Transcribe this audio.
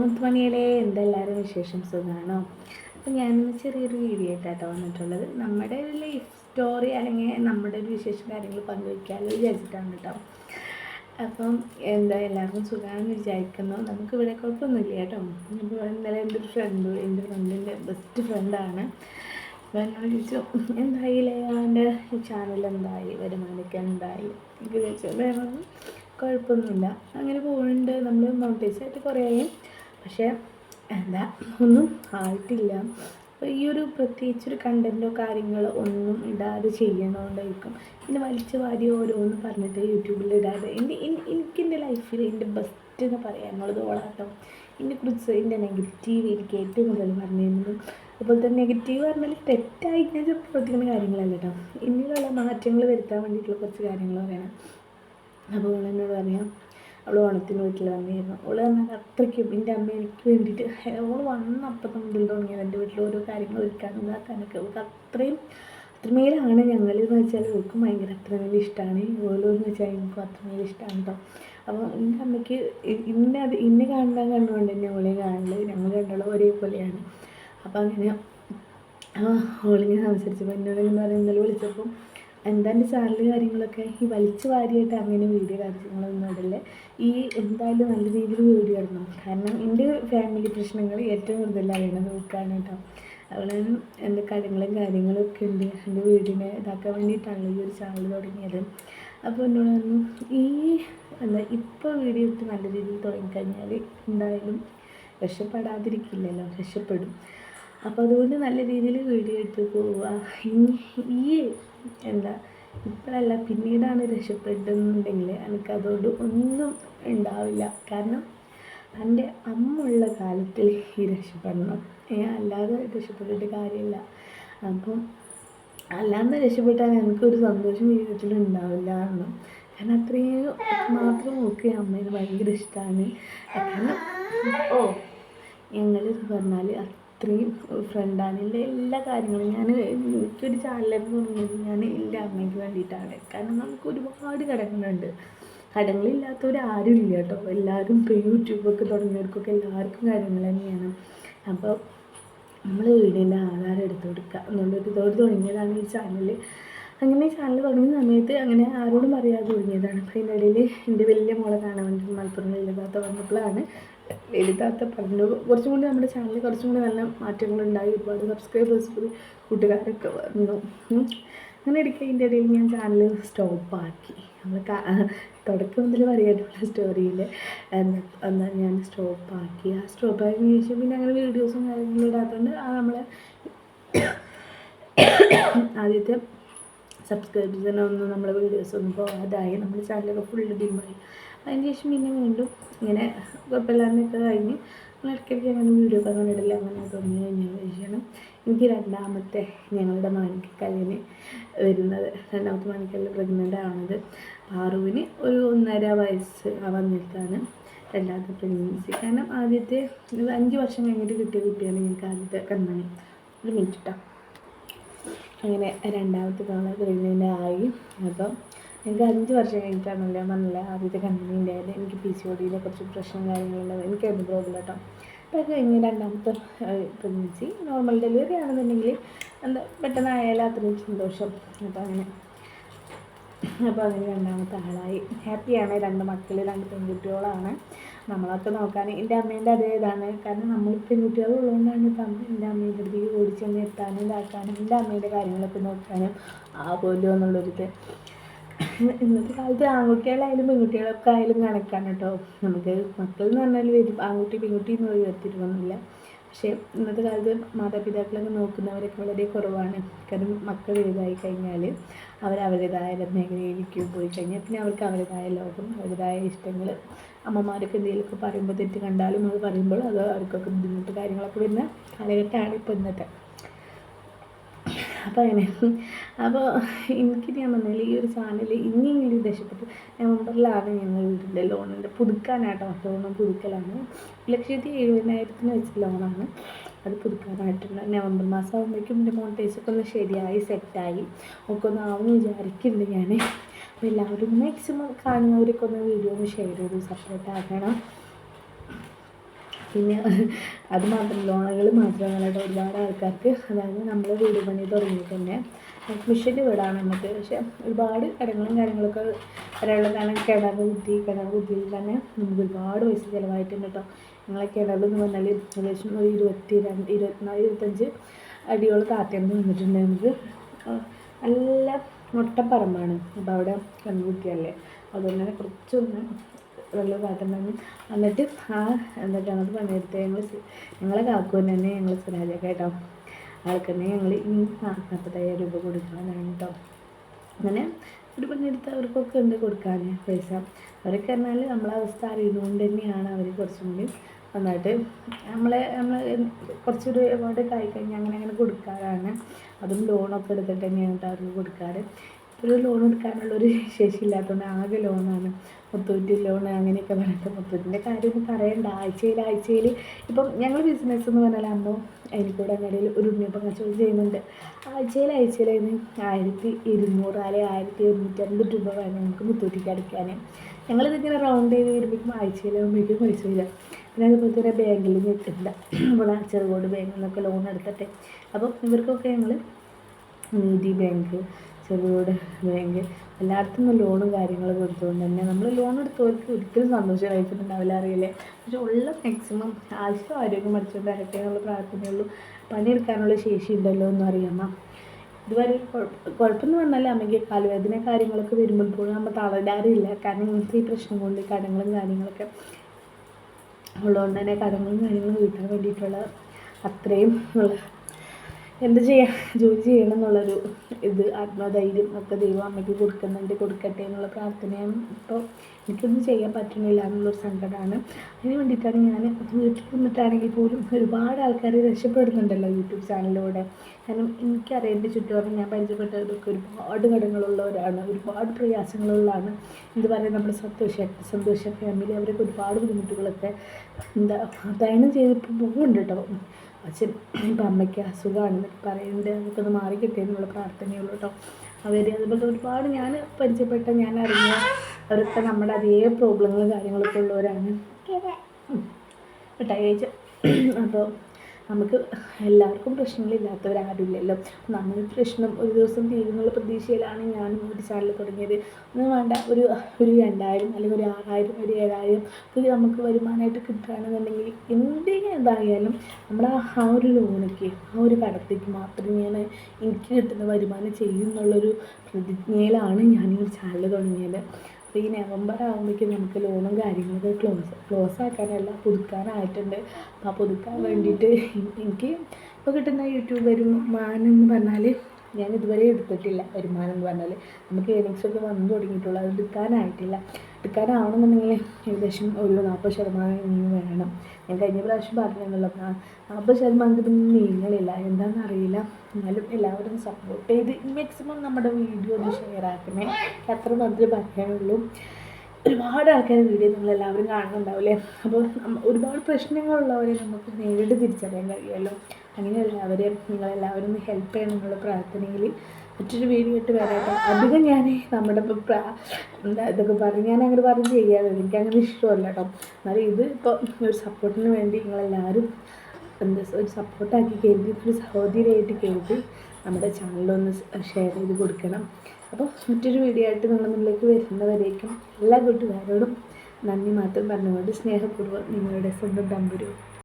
മുത്തുമണിയിലെ എന്തെല്ലാവരും വിശേഷം സുഖമാണോ അപ്പം ഞാൻ ചെറിയൊരു വീഡിയോ ആയിട്ടാണ് വന്നിട്ടുള്ളത്. നമ്മുടെ ഒരു ലൈഫ് സ്റ്റോറി അല്ലെങ്കിൽ നമ്മുടെ ഒരു വിശേഷം കാര്യങ്ങൾ പങ്കുവയ്ക്കാമെന്ന് വിചാരിച്ചിട്ടാണ് കേട്ടോ. അപ്പം എന്താ എല്ലാവർക്കും സുഖമാണെന്ന് വിചാരിക്കുന്നു. നമുക്ക് ഇവിടെ കുഴപ്പമൊന്നുമില്ല കേട്ടോ. ഇപ്പോൾ ഇന്നലെ എന്റെ ഒരു ഫ്രണ്ട് എന്റെ ഫ്രണ്ടിന്റെ ബെസ്റ്റ് ഫ്രണ്ടാണ് അപ്പോൾ എന്നോട് ചോദിച്ചു എന്തായി ലേയാന്റെ ചാനൽ എന്തായി? വരുമാനമൊക്കെ എന്തായി? എനിക്ക് ചോദിച്ചു. വേറെ കുഴപ്പമൊന്നുമില്ല. അങ്ങനെ പോകുന്നുണ്ട് നമ്മൾ മോണിറ്റൈസ് ആയിട്ട് കുറേ പക്ഷേ എന്താ ഒന്നും ആയിട്ടില്ല. അപ്പോൾ ഈ ഒരു പ്രത്യേകിച്ചൊരു കണ്ടന്റോ കാര്യങ്ങളോ ഒന്നും ഇടാതെ ചെയ്യണോണ്ടായിരിക്കും. പിന്നെ വലിച്ചു വാരി ഓരോന്ന് പറഞ്ഞിട്ട് യൂട്യൂബിൽ ഇടാതെ. എന്റെ എനിക്ക് എന്റെ ലൈഫിൽ എന്റെ ബെസ്റ്റ് എന്ന് പറയാനുള്ളത് ഓളാട്ടോ. എന്നെക്കുറിച്ച് എന്റെ നെഗറ്റീവ് എനിക്ക് ഏറ്റവും കൂടുതൽ പറഞ്ഞിരുന്നു അതുപോലെ തന്നെ നെഗറ്റീവ് പറഞ്ഞാൽ തെറ്റായി ഞാൻ പ്രവർത്തിക്കുന്ന കാര്യങ്ങളല്ല കേട്ടോ ഇനിയുള്ള മാറ്റങ്ങൾ വരുത്താൻ വേണ്ടിയിട്ടുള്ള കുറച്ച് കാര്യങ്ങൾ പറയണം. അപ്പോൾ എന്നോട് പറയാം അവൾ ഓണത്തിന് വീട്ടിൽ വന്നിരുന്നു അവൾ പറഞ്ഞാൽ അത്രയ്ക്കും എന്റെ അമ്മ എനിക്ക് വേണ്ടിയിട്ട്. അവൾ വന്നപ്പം മുതൽ തുടങ്ങിയത് എന്റെ വീട്ടിൽ ഓരോ കാര്യങ്ങൾ ഒരുക്കാനും ഇതാക്കാനൊക്കെ അവൾക്ക് അത്രയും അത്രമേലാണ് ഞങ്ങൾ എന്ന് വെച്ചാൽ അവൾക്കും ഭയങ്കര അത്രമേൽ ഇഷ്ടമാണ് ഓലോന്ന് വെച്ചാൽ എനിക്കും അത്രമേൽ ഇഷ്ടമാണ് കേട്ടോ അപ്പോൾ എന്റെ അമ്മയ്ക്ക് ഇന്ന അത് ഇന്നെ കാണാൻ കണ്ടുകൊണ്ട് തന്നെ ഓളെ കാണുന്നത് ഞങ്ങൾ രണ്ടാളും ഒരേപോലെയാണ്. അപ്പോൾ അങ്ങനെ ഓളിങ്ങനെ സംസാരിച്ചപ്പോൾ എന്നോട് എന്ന് പറയുന്നത് വിളിച്ചപ്പം എന്താ എന്റെ ചാനൽ കാര്യങ്ങളൊക്കെ? ഈ വലിച്ചു വാരിയായിട്ട് അങ്ങനെ വീഡിയോ കാര്യങ്ങളൊന്നും ഇടില്ല? ഈ എന്തായാലും നല്ല രീതിയിൽ വീഡിയോ ഇടണം. കാരണം എന്റെ ഫാമിലി പ്രശ്നങ്ങൾ ഏറ്റവും കൂടുതൽ അറിയണം നോക്കുകയാണ് കേട്ടോ. അവളെ എന്റെ കാര്യങ്ങളും കാര്യങ്ങളും ഒക്കെ ഉണ്ട്. എന്റെ വീടിനെ ഇതാക്കാൻ വേണ്ടിയിട്ടാണ് ഈ ഒരു ചാനൽ തുടങ്ങിയത്. അപ്പോൾ എന്നോട് പറഞ്ഞു ഈ എന്താ ഇപ്പോൾ വീഡിയോ ഇട്ട് നല്ല രീതിയിൽ തുടങ്ങിക്കഴിഞ്ഞാൽ എന്തായാലും രക്ഷപ്പെടാതിരിക്കില്ലല്ലോ രക്ഷപ്പെടും. അപ്പോൾ അതുകൊണ്ട് നല്ല രീതിയിൽ വീഡിയോ എടുത്ത് പോവുക. ഈ എന്താ ഇപ്പോഴല്ല പിന്നീടാണ് രക്ഷപ്പെടുന്നുണ്ടെങ്കിൽ എനിക്ക് അതോട് ഒന്നും ഉണ്ടാവില്ല കാരണം എന്റെ അമ്മ ഉള്ള കാലത്തിൽ ഈ രക്ഷപ്പെടണം. അല്ലാതെ രക്ഷപ്പെട്ടിട്ട് കാര്യമില്ല അപ്പം അല്ലാതെ രക്ഷപ്പെട്ടാൽ എനിക്കൊരു സന്തോഷം ജീവിതത്തിൽ ഉണ്ടാവില്ല എന്ന്. കാരണം അത്രയും മാത്രം നോക്കി അമ്മേനെ ഭയങ്കര ഇഷ്ടമാണ് കാരണം ഓ ഞങ്ങൾ പറഞ്ഞാൽ അത്രയും ഫ്രണ്ടാണ് എല്ലാ കാര്യങ്ങളും ഞാൻ എനിക്കൊരു ചാനലെന്ന് പറഞ്ഞത് ഞാൻ എന്റെ അമ്മയ്ക്ക് വേണ്ടിയിട്ടാണ്. കാരണം നമുക്ക് ഒരുപാട് കടങ്ങളുണ്ട് കടങ്ങളില്ലാത്തവർ ആരും ഇല്ല കേട്ടോ. എല്ലാവരും ഇപ്പോൾ യൂട്യൂബൊക്കെ തുടങ്ങിയവർക്കൊക്കെ എല്ലാവർക്കും കാര്യങ്ങൾ തന്നെയാണ്. അപ്പോൾ നമ്മൾ വീടിന്റെ ആധാരം എടുത്തു കൊടുക്കുക എന്നുള്ളൊരു ഇതോട് തുടങ്ങിയതാണ് ഈ ചാനൽ. അങ്ങനെ ചാനൽ തുടങ്ങിയ സമയത്ത് അങ്ങനെ ആരോടും അറിയാതെ തുടങ്ങിയതാണ്. അപ്പോൾ അതിന്റെ ഇടയിൽ എന്റെ വലിയ മോളെ കാണാൻ വേണ്ടി മലപ്പുറം ഇല്ലാത്ത വന്നപ്പോഴാണ് ലളിതാത്ത പറഞ്ഞു. കുറച്ചും കൂടി നമ്മുടെ ചാനലിൽ കുറച്ചും കൂടി നല്ല മാറ്റങ്ങളുണ്ടായി. ഒരുപാട് സബ്സ്ക്രൈബേഴ്സ് കൂടി കൂട്ടുകാരൊക്കെ വന്നു. അങ്ങനെ ഇടയ്ക്ക് അതിന്റെ ഇടയിൽ ഞാൻ ചാനൽ സ്റ്റോപ്പാക്കി നമ്മൾ തുടക്കം മുതൽ പറയാനുള്ള സ്റ്റോറിയിൽ എന്നാൽ ഞാൻ സ്റ്റോപ്പാക്കി ആ സ്റ്റോപ്പാക്കിയതിന് ശേഷം പിന്നെ അങ്ങനെ വീഡിയോസും കാര്യങ്ങളും ഇടാത്തതുകൊണ്ട് ആ നമ്മൾ ആദ്യത്തെ സബ്സ്ക്രൈബേഴ്സിനൊന്നും നമ്മളെ വീഡിയോസ് ഒന്നും പോകാതായി നമ്മുടെ ചാനലൊക്കെ ഫുള്ള് ഡിമ്മായി അതിന് ശേഷം പിന്നെ വീണ്ടും ഇങ്ങനെ കുഴപ്പമില്ലാന്നൊക്കെ കഴിഞ്ഞ് ഇടയ്ക്കിടയ്ക്ക് അങ്ങനെ വീഡിയോ ഒക്കെ കണ്ടിട്ടില്ല? അങ്ങനെ തുടങ്ങി കഴിഞ്ഞാൽ ശേഷമാണ് എനിക്ക് രണ്ടാമത്തെ ഞങ്ങളുടെ മാണിക്കല്ലിന് വരുന്നത്. രണ്ടാമത്തെ മാണിക്കല്ല് പ്രഗ്നന്റ് ആവുന്നത് പാറുവിന് ഒരു ഒന്നര വയസ്സ് വന്നിട്ടാണ് രണ്ടാമത്തെ പ്രഗ്നൻസി കാരണം ആദ്യത്തെ അഞ്ച് വർഷം കഴിഞ്ഞിട്ട് കിട്ടിയ കുട്ടിയാണ് ഞങ്ങൾക്ക് ആദ്യത്തെ കൺമണി ഒരു മിനിറ്റ് അങ്ങനെ രണ്ടാമത്തെ തവണ പ്രഗ്നന്റ് ആയി. അപ്പം എനിക്ക് അഞ്ച് വർഷം കഴിഞ്ഞിട്ടാണല്ലോ നല്ല ആദ്യത്തെ കമ്പനി ഉണ്ടായത്. എനിക്ക് പി സി ഒ ഡിയിലെ കുറച്ച് പ്രശ്നം കാര്യങ്ങളുണ്ടാവും എനിക്കായിരുന്നു പ്രോബ്ലം കേട്ടോ അപ്പോൾ അത് കഴിഞ്ഞ് രണ്ടാമത്തെ പ്രഗ്നൻസി നോർമൽ ഡെലിവറി ആണെന്നുണ്ടെങ്കിൽ എന്താ പെട്ടെന്ന് ആയാലും അത്രയും സന്തോഷം. അപ്പോൾ അങ്ങനെ അപ്പോൾ അങ്ങനെ രണ്ടാമത്തെ ആളായി. ഹാപ്പിയാണ് രണ്ട് മക്കൾ രണ്ട് പെൺകുട്ടികളാണ്. നമ്മളൊക്കെ നോക്കാൻ എന്റെ അമ്മേന്റെ അതേ ഇതാണ്. കാരണം നമ്മൾ പെൺകുട്ടികളുള്ളതുകൊണ്ടാണ് ഇപ്പം എന്റെ അമ്മേന്റെ അടുത്തേക്ക് ഓടിച്ചെന്ന് എത്താനും ഇതാക്കാനും എന്റെ അമ്മേന്റെ കാര്യങ്ങളൊക്കെ നോക്കാനും ആ പോലും എന്നുള്ളൊരിത്. ഇന്നത്തെ കാലത്ത് ആൺകുട്ടികളായാലും പെൺകുട്ടികളൊക്കെ ആയാലും കണക്കാണ് കേട്ടോ. നമുക്ക് മക്കൾ എന്ന് പറഞ്ഞാൽ വരും. ആൺകുട്ടി പെൺകുട്ടി എന്ന് വേർതിരിവൊന്നുമില്ല. പക്ഷേ ഇന്നത്തെ കാലത്ത് മാതാപിതാക്കളൊക്കെ നോക്കുന്നവരൊക്കെ വളരെ കുറവാണ്. കാരണം മക്കൾ വലുതായി കഴിഞ്ഞാൽ അവർ അവരുടേതായ മേഖലയിലേക്ക് പോയി കഴിഞ്ഞാൽ പിന്നെ അവർക്ക് അവരുടേതായ ലോകം അവരുടേതായ ഇഷ്ടങ്ങൾ. അമ്മമാരൊക്കെ എന്തെങ്കിലുമൊക്കെ പറയുമ്പോൾ തെറ്റ് കണ്ടാലും അത് പറയുമ്പോൾ അത് അവർക്കൊക്കെ ബുദ്ധിമുട്ട് കാര്യങ്ങളൊക്കെ വരുന്ന കാലഘട്ടമാണ് ഇപ്പോൾ ഇന്നത്തെ. അങ്ങനെ. അപ്പോൾ എനിക്ക് ഞാൻ പറഞ്ഞാൽ ഈ ഒരു ചാനൽ ഇനിയെങ്കിലും രക്ഷപ്പെട്ടു നവംബറിലാണ് ഞങ്ങൾ വീടിന്റെ ലോണിന്റെ പുതുക്കാനാട്ടോ ലോൺ പുതുക്കലാണ്. ലക്ഷത്തി എഴുപതിനായിരത്തിന് വെച്ച ലോണാണ് അത് പുതുക്കാനായിട്ടുണ്ട്. നവംബർ മാസം ആകുമ്പോഴേക്കും എന്റെ മോണിറ്റൈസൊക്കെ ഒന്ന് ശരിയായി സെറ്റായി ഒക്കെ ഒന്ന് ആവും വിചാരിക്കുന്നുണ്ട് ഞാൻ അപ്പോൾ എല്ലാവരും മാക്സിമം കാണുന്നവരൊക്കെ ഒന്ന് വീഡിയോ ഒന്ന് ഷെയർ ചെയ്ത് സപ്പോർട്ട് ആക്കണം. പിന്നെ അത് മാത്രം ലോണുകൾ മാത്രമല്ല കേട്ടോ ഒരുപാട് ആൾക്കാർക്ക് അതായത് നമ്മൾ വീട് പണി തുടങ്ങി തന്നെ. മിഷന്റെ വീടാണ് നമുക്ക്. പക്ഷെ ഒരുപാട് കടങ്ങളും കാര്യങ്ങളൊക്കെ വരാനുള്ള കാരണം കിണർ കുത്തി കിണർ കുത്തിയിൽ തന്നെ നമുക്ക് ഒരുപാട് പൈസ ചിലവായിട്ടുണ്ട് കേട്ടോ. ഞങ്ങളെ കിണറെന്ന് പറഞ്ഞാൽ ഏകദേശം ഒരു ഇരുപത്തി രണ്ട് ഇരുപത്തിനാല് ഇരുപത്തഞ്ച് അടിയോളം താത്തേണ്ടി വന്നിട്ടുണ്ട് നമുക്ക്. നല്ല മുട്ടപ്പറമ്പാണ് അപ്പോൾ അവിടെ കണ്ണുകുത്തിയല്ലേ അതുകൊണ്ട് തന്നെ കുറച്ചൊന്ന് വെള്ളം കാട്ടുന്നു എന്നിട്ട് ആ എന്താ കിണർ പണിയെടുത്ത് ഞങ്ങൾ ഞങ്ങളെ കാക്കൂന് തന്നെ ഞങ്ങൾ സിരാജൊക്കെ കേട്ടോ ആൾക്കന്നെ ഞങ്ങൾ ഈ നാൽപ്പത്തയ്യായിരം രൂപ കൊടുക്കാനാണ് കേട്ടോ അങ്ങനെ ഒരു പണിയെടുത്ത് അവർക്കൊക്കെ ഉണ്ട് കൊടുക്കാൻ പൈസ. അവരൊക്കെ പറഞ്ഞാൽ നമ്മളെ അവസ്ഥ അറിയുന്നതുകൊണ്ട് തന്നെയാണ് അവർ കുറച്ചും കൂടി നന്നായിട്ട് നമ്മളെ നമ്മൾ കുറച്ചൊരു എമൗണ്ട് ആയിക്കഴിഞ്ഞാൽ അങ്ങനെ അങ്ങനെ കൊടുക്കാറാണ്. അതും ലോണൊക്കെ എടുത്തിട്ട് തന്നെയാണ് അവർക്ക് കൊടുക്കാറ്. ഒരു ലോൺ എടുക്കാനുള്ളൊരു ശേഷി ഇല്ലാത്തതുകൊണ്ട് ആകെ ലോണാണ് മുത്തൂറ്റ് ലോൺ അങ്ങനെയൊക്കെ പറഞ്ഞിട്ട് മുത്തൂറ്റിന്റെ കാര്യം പറയണ്ട. ആഴ്ചയിൽ ആഴ്ചയിൽ. ഇപ്പം ഞങ്ങൾ ബിസിനസ് എന്ന് പറഞ്ഞാൽ അന്നോ എനിക്കൂടെ അങ്ങനെ ഒരു ഉണ്ണിയപ്പം കച്ചവടം ചെയ്യുന്നുണ്ട്. ആഴ്ചയിൽ ആഴ്ചയിൽ ആയിരത്തി ഇരുന്നൂറ് അല്ലെങ്കിൽ ആയിരത്തി ഒരുന്നൂറ്റി അൻപത് രൂപ വേണം നമുക്ക് മുത്തൂറ്റിക്ക് അടിക്കാൻ ഞങ്ങളിതിങ്ങനെ റൗണ്ട് ചെയ്ത് വരുമ്പോഴേക്കും ആഴ്ചയിലാകുമ്പോഴേക്കും പൈസ വരിക. പിന്നെ അതുപോലെ തന്നെ ബാങ്കിൽ നിൽക്കുന്നുണ്ട് ഇവിടെ ചെറുകോട് ബാങ്കിൽ നിന്നൊക്കെ ലോൺ എടുത്തിട്ട്. അപ്പം ഇവർക്കൊക്കെ ഞങ്ങൾ നീതി ബാങ്ക് ചെറുകോട് ബാങ്ക് എല്ലായിടത്തും നിന്ന് ലോണും കാര്യങ്ങളും കൊടുത്തുകൊണ്ട് തന്നെ നമ്മൾ ലോൺ എടുത്തവർക്ക് ഒരിക്കലും സന്തോഷം സന്തോഷമായിട്ടുണ്ടാവില്ല അറിയില്ലേ? പക്ഷെ ഉള്ള മാക്സിമം ആവശ്യം ആരോഗ്യം പഠിച്ചുകൊണ്ട് വരട്ടെ എന്നുള്ള പ്രാർത്ഥനയുള്ളൂ. പണിയെടുക്കാനുള്ള ശേഷി ഉണ്ടല്ലോ എന്ന് അറിയാമോ ഇതുവരെ കുഴപ്പമെന്ന് പറഞ്ഞാൽ അമ്മയ്ക്ക് കാലുവേദന കാര്യങ്ങളൊക്കെ വരുമ്പോൾ പോലും നമ്മൾ തളരാറില്ല. കാരണം ഇങ്ങനത്തെ ഈ പ്രശ്നം കൊണ്ട് കടങ്ങളും കാര്യങ്ങളൊക്കെ ഉള്ളതുകൊണ്ട് തന്നെ കടങ്ങളും കാര്യങ്ങളും വീട്ടാൻ വേണ്ടിയിട്ടുള്ള അത്രയും ഉള്ള എന്ത് ചെയ്യാം? ജോലി ചെയ്യണം എന്നുള്ളൊരു ഇത് ആത്മധൈര്യം ഒക്കെ ദൈവം അമ്മയ്ക്ക് കൊടുക്കുന്നുണ്ട് കൊടുക്കട്ടെ എന്നുള്ള പ്രാർത്ഥനയും ഇപ്പോൾ എനിക്കൊന്നും ചെയ്യാൻ പറ്റുന്നില്ല എന്നുള്ളൊരു സങ്കടമാണ്. അതിന് വേണ്ടിയിട്ടാണ് ഞാൻ വീട്ടിൽ നിന്നിട്ടാണെങ്കിൽ പോലും ഒരുപാട് ആൾക്കാർ രക്ഷപ്പെടുന്നുണ്ടല്ലോ യൂട്യൂബ് ചാനലിലൂടെ. കാരണം എനിക്കറിയാം എന്റെ ചുറ്റുപാടും ഞാൻ പരിചയപ്പെട്ടവരൊക്കെ ഒരുപാട് ഘടകങ്ങളുള്ളവരാണ് ഒരുപാട് പ്രയാസങ്ങളുള്ളതാണ്. എന്ത് പറയുക നമ്മുടെ സന്തോഷ സന്തോഷ ഫാമിലി അവരൊക്കെ ഒരുപാട് ബുദ്ധിമുട്ടുകളൊക്കെ എന്താ തരണം ചെയ്തിട്ട് പോകുന്നുണ്ട് കേട്ടോ. അച്ഛൻ ഇപ്പം അമ്മയ്ക്ക് അസുഖമാണെന്നൊക്കെ പറയുന്നുണ്ട് ഒന്ന് മാറി കിട്ടിയെന്നുള്ള പ്രാർത്ഥനയുള്ളൂ കേട്ടോ. അവർ അതുപോലെ ഒരുപാട് ഞാൻ പരിചയപ്പെട്ട ഞാൻ അറിഞ്ഞ അവരൊക്കെ നമ്മുടെ അതേ പ്രോബ്ലങ്ങളും കാര്യങ്ങളൊക്കെ ഉള്ളവരാണ്. കേട്ടോ അപ്പോൾ നമുക്ക് എല്ലാവർക്കും പ്രശ്നങ്ങളില്ലാത്തവരാരുമില്ലല്ലോ. നമ്മൾ പ്രശ്നം ഒരു ദിവസം തീരുന്നുള്ള പ്രതീക്ഷയിലാണ് ഞാൻ ഒരു ചാനൽ തുടങ്ങിയത്. ഒന്നും വേണ്ട ഒരു ഒരു രണ്ടായിരം അല്ലെങ്കിൽ ഒരു ആറായിരം ഒരു ഏഴായിരം ഒരു നമുക്ക് വരുമാനമായിട്ട് കിട്ടുകയാണെന്നുണ്ടെങ്കിൽ എന്തെങ്കിലും എന്തായാലും നമ്മുടെ ആ ഒരു ലോണിക്ക് ആ ഒരു കടത്തേക്ക് മാത്രമേ ഞാൻ എനിക്ക് കിട്ടുന്ന വരുമാനം ചെയ്യുന്നുള്ളൊരു പ്രതിജ്ഞയിലാണ് ഞാൻ ഈ ചാനൽ തുടങ്ങിയത്. അപ്പോൾ ഈ നവംബർ ആകുമ്പോഴേക്കും നമുക്ക് ലോണും കാര്യങ്ങളൊക്കെ ക്ലോസ് ക്ലോസ് ആക്കാനല്ല പുതുക്കാനായിട്ടുണ്ട്. അപ്പോൾ ആ പുതുക്കാൻ വേണ്ടിയിട്ട് എനിക്ക് ഇപ്പോൾ കിട്ടുന്ന യൂട്യൂബ് വരുമാനം എന്ന് പറഞ്ഞാൽ ഞാൻ ഇതുവരെ എടുത്തിട്ടില്ല വരുമാനം എന്ന് പറഞ്ഞാൽ നമുക്ക് ഏണിങ്സൊക്കെ വന്നു തുടങ്ങിയിട്ടുള്ളൂ. അത് എടുക്കാനായിട്ടില്ല. എടുക്കാനാവണമെന്നുണ്ടെങ്കിൽ ഏകദേശം ഒരു നാൽപ്പത് ശതമാനം ഇനി വേണം. ഞാൻ കഴിഞ്ഞ പ്രാവശ്യം പറഞ്ഞിരുന്നല്ലോ നാൽപ്പത് ശതമാനത്തിന് നീങ്ങളില്ല എന്താണെന്ന് അറിയില്ല എന്നാലും എല്ലാവരും സപ്പോർട്ട് ചെയ്ത് മാക്സിമം നമ്മുടെ വീഡിയോ ഒന്ന് ഷെയർ ആക്കണേ. എത്ര മാത്രമേ പറയാനുള്ളൂ. ഒരുപാട് ആൾക്കാർ വീഡിയോ നിങ്ങളെല്ലാവരും കാണുന്നുണ്ടാവില്ലേ അപ്പോൾ ഒരുപാട് പ്രശ്നങ്ങളുള്ളവരെ നമുക്ക് നേരിട്ട് തിരിച്ചറിയാൻ കഴിയുമല്ലോ. അങ്ങനെ അവരെ നിങ്ങളെല്ലാവരും ഒന്ന് ഹെൽപ്പ് ചെയ്യണം എന്നുള്ള പ്രാർത്ഥനയിൽ മറ്റൊരു വീഡിയോ ഇട്ട് വരാട്ടോ. അധികം ഞാൻ നമ്മുടെ എന്താ ഇതൊക്കെ പറഞ്ഞ് ഞാൻ അങ്ങനെ പറഞ്ഞ് ചെയ്യാതെ എനിക്ക് അങ്ങനെ ഇഷ്ടമല്ല കേട്ടോ. എന്നാലും ഇത് ഇപ്പോൾ ഒരു സപ്പോർട്ടിന് വേണ്ടി നിങ്ങളെല്ലാവരും എന്താ ഒരു സപ്പോർട്ടാക്കി കരുതി ഒരു സഹോദരിയായിട്ട് കരുതി നമ്മുടെ ചാനലൊന്ന് ഷെയർ ചെയ്ത് കൊടുക്കണം. അപ്പോൾ മറ്റൊരു വീഡിയോ ആയിട്ട് നിങ്ങൾ മുന്നിലേക്ക് വരുന്നവരേക്കും എല്ലാ കൂട്ടുകാരോടും നന്ദി മാത്രം പറഞ്ഞുകൊണ്ട് സ്നേഹപൂർവം നിങ്ങളുടെ സ്വന്തം തമ്പുരു